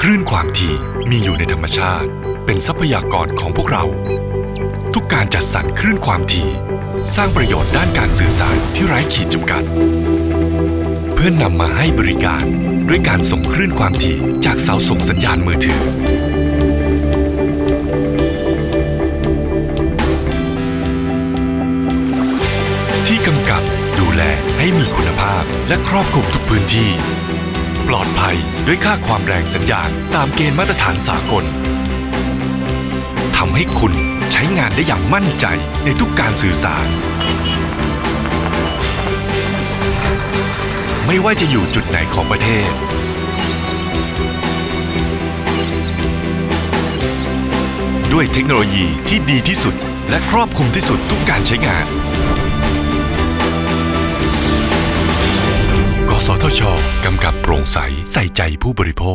คลื่นความถี่มีอยู่ในธรรมชาติ เป็นทรัพยากรของพวกเรา ทุกการจัดสรรคลื่นความถี่ สร้างประโยชน์ด้านการสื่อสารที่ไร้ขีดจำกัด เพื่อนนำมาให้บริการด้วยการส่งคลื่นความถี่จากเสาส่งสัญญาณมือถือ ที่กำกับดูแลให้มีคุณภาพและครอบคลุมทุกพื้นที่ ด้วยค่าความแรงสัญญาณตามเกณฑ์มาตรฐานสากลทำให้คุณใช้งานได้อย่างมั่นใจในทุกการสื่อสาร ไม่ว่าจะอยู่จุดไหนของประเทศ ด้วยเทคโนโลยีที่ดีที่สุดและครอบคลุมที่สุดทุกการใช้งาน สทช กำกับโปร่งใสใส่ใจผู้บริโภค